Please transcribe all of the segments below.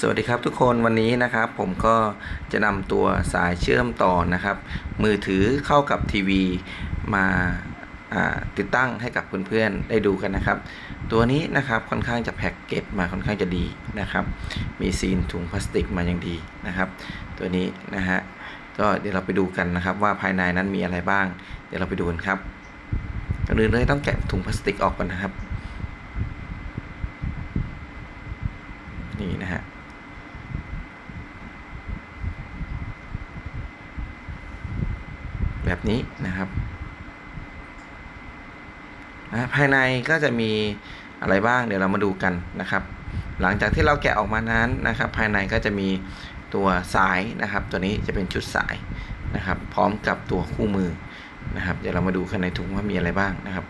สวัสดีครับทุกคนวันนี้นะครับผมก็จะนำตัวสายเชื่อมต่อนะครับ มือถือเข้ากับทีวีมาติดตั้งให้กับเพื่อนๆได้ดูกันนะครับ ตัวนี้นะครับค่อนข้างจะแพ็กเกจมาค่อนข้างจะดีนะครับ มีซีนถุงพลาสติกมาอย่างดีนะครับ ตัวนี้นะฮะก็เดี๋ยวเราไปดูกันนะครับว่าภายในนั้นมีอะไรบ้าง เดี๋ยวเราไปดูกันครับก่อนอื่นเลยต้องแกะถุงพลาสติกออกก่อนนะครับ นี่นะฮะ แบบนี้นะครับนะภายในก็จะมีอะไรบ้างเดี๋ยวเรามาดูกันนะครับ หลังจากที่เราแกะออกมานั้นนะครับ ภายในก็จะมีตัวสายนะครับ ตัวนี้จะเป็นชุดสายนะครับ พร้อมกับตัวคู่มือนะครับ เดี๋ยวเรามาดูกันในถุงว่ามีอะไรบ้างนะครับ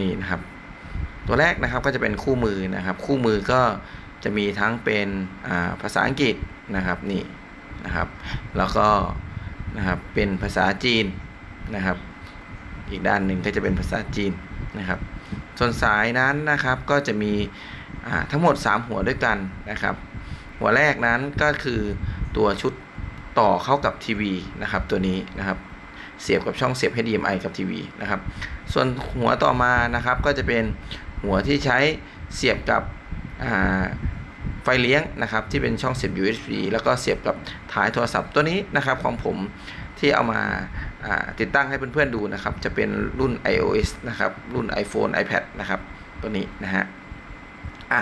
นี่นะครับ ตัวแรกนะครับก็จะเป็นคู่มือนะครับ คู่มือก็จะมีทั้งเป็นภาษาอังกฤษนะครับนี่นะครับ แล้วก็ นะครับเป็นภาษาจีนนะครับ อีกด้านหนึ่งก็จะเป็นภาษาจีนนะครับ ส่วนสายนั้นนะครับก็จะมีอ่าทั้งหมด 3 หัวด้วยกันนะครับ หัวแรกนั้นก็คือตัวชุดต่อเข้ากับทีวีนะครับตัวนี้นะครับเสียบกับช่องเสียบ HDMI กับทีวีนะครับ ส่วนหัวต่อมานะครับก็จะเป็นหัวที่ใช้เสียบกับอ่า ไฟเลี้ยงนะครับที่เป็นช่องเสียบ USB แล้วก็เสียบกับท้ายโทรศัพท์ตัวนี้นะครับของผมที่เอามาติดตั้งให้เพื่อนๆดูนะครับ จะเป็นรุ่น iOS นะครับ รุ่น iPhone iPad นะครับ ตัวนี้นะฮะอะ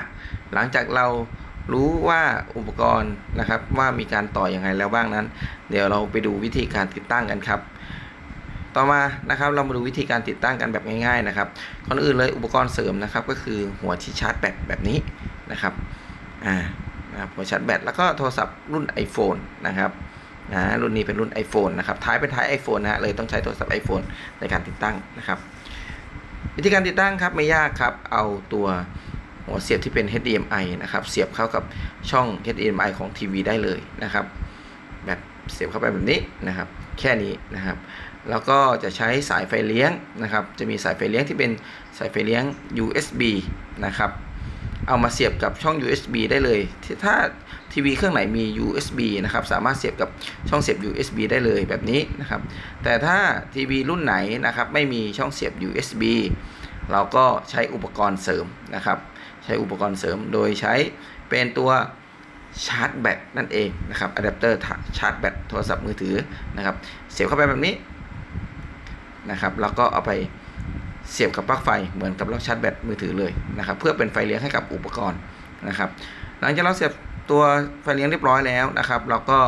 หลังจากเรารู้ว่าอุปกรณ์นะครับว่ามีการต่ออยังไงแล้วบ้างนั้น เดี๋ยวเราไปดูวิธีการติดตั้งกันครับ ต่อมานะครับเรามาดูวิธีการติดตั้งกันแบบง่าย ๆ นะครับก่อนอื่นเลยอุปกรณ์เสริมนะครับ ก็คือหัวที่ชาร์จแบตแบบนี้นะครับ อ่านะครับหัวชาร์จแบตแล้วก็โทรศัพท์รุ่น iPhone นะครับนะรุ่นนี้เป็นรุ่น iPhone นะครับท้ายเป็นท้าย iPhone นะฮะเลยต้องใช้โทรศัพท์ iPhone ในการติดตั้งนะครับ วิธีการติดตั้งครับไม่ยากครับเอาตัวหัวเสียบที่เป็น HDMI นะครับเสียบเข้ากับช่อง HDMI ของทีวีได้เลยนะครับ แบบเสียบเข้าไปแบบนี้นะครับ แค่นี้นะครับ แล้วก็จะใช้สายไฟเลี้ยงนะครับ จะมีสายไฟเลี้ยงที่เป็นสายไฟเลี้ยง USB นะครับ เอามาเสียบกับช่อง USB ได้เลยที่ถ้าทีวีเครื่องไหนมี USB นะครับสามารถเสียบกับช่องเสียบ USB ได้เลยแบบนี้นะครับ แต่ถ้าทีวีรุ่นไหนนะครับไม่มีช่องเสียบ USB เราก็ใช้อุปกรณ์เสริมนะครับ ใช้อุปกรณ์เสริมโดยใช้เป็นตัวชาร์จแบตนั่นเองนะครับอะแดปเตอร์ชาร์จแบตโทรศัพท์มือถือนะครับ เสียบเข้าไปแบบนี้นะครับ แล้วก็เอาไป เสียบกับปลั๊กไฟเหมือนกับเราชาร์จแบตมือถือเลยนะครับ เพื่อเป็นไฟเลี้ยงให้กับอุปกรณ์นะครับ หลังจากเราเสียบตัวไฟเลี้ยงเรียบร้อยแล้วนะครับ เราก็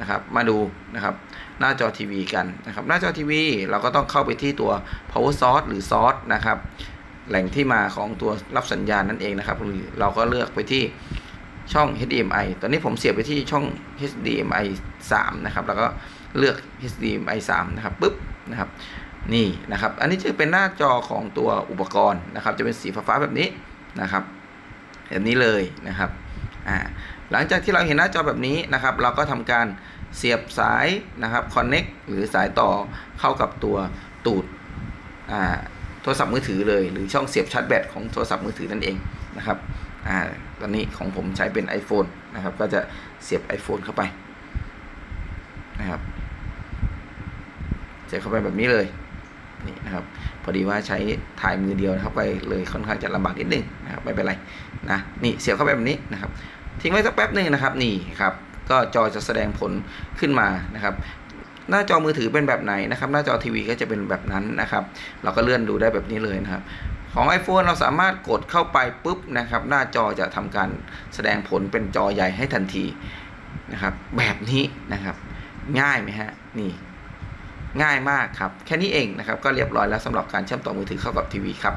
นะครับมาดูนะครับหน้าจอทีวีกันนะครับ หน้าจอทีวีเราก็ต้องเข้าไปที่ตัว power source หรือ source นะครับ แหล่งที่มาของตัวรับสัญญาณนั่นเองนะครับหรือเราก็เลือกไปที่ช่อง HDMI ตอนนี้ผมเสียบไปที่ช่อง HDMI 3 นะครับ แล้วก็เลือก HDMI 3 นะครับปุ๊บนะครับ นี่นะครับ อันนี้จะเป็นหน้าจอของตัวอุปกรณ์นะครับ จะเป็นสีฟ้าๆแบบนี้นะครับแบบนี้เลยนะครับอ่าหลังจากที่เราเห็นหน้าจอแบบนี้นะครับ เราก็ทำการเสียบสายนะครับ connect หรือสายต่อเข้ากับตัวตูดอ่าโทรศัพท์มือถือเลย หรือช่องเสียบชาร์จแบตของโทรศัพท์มือถือนั่นเองนะครับอ่าตอนนี้ของผมใช้เป็น iPhone นะครับ ก็จะเสียบ iPhone เข้าไปนะครับเสียบเข้าไปแบบนี้เลย นี่นะครับพอดีว่าใช้ถ่ายมือเดียวนะครับก็เลยค่อนข้างจะลำบากนิดนึงนะครับไม่เป็นไรนะนี่เสียบเข้าไปแบบนี้นะครับทิ้งไว้สักแป๊บหนึ่งนะครับนี่ครับก็จอจะแสดงผลขึ้นมานะครับหน้าจอมือถือเป็นแบบไหนนะครับ หน้าจอทีวีก็จะเป็นแบบนั้นนะครับ เราก็เลื่อนดูได้แบบนี้เลยนะครับ ของ iPhone เราสามารถกดเข้าไปปุ๊บนะครับ หน้าจอจะทำการแสดงผลเป็นจอใหญ่ให้ทันทีนะครับ แบบนี้นะครับ ง่ายไหมฮะนี่ ง่ายมากครับ แค่นี้เองนะครับ ก็เรียบร้อยแล้วสำหรับการเชื่อมต่อมือถือเข้ากับทีวีครับ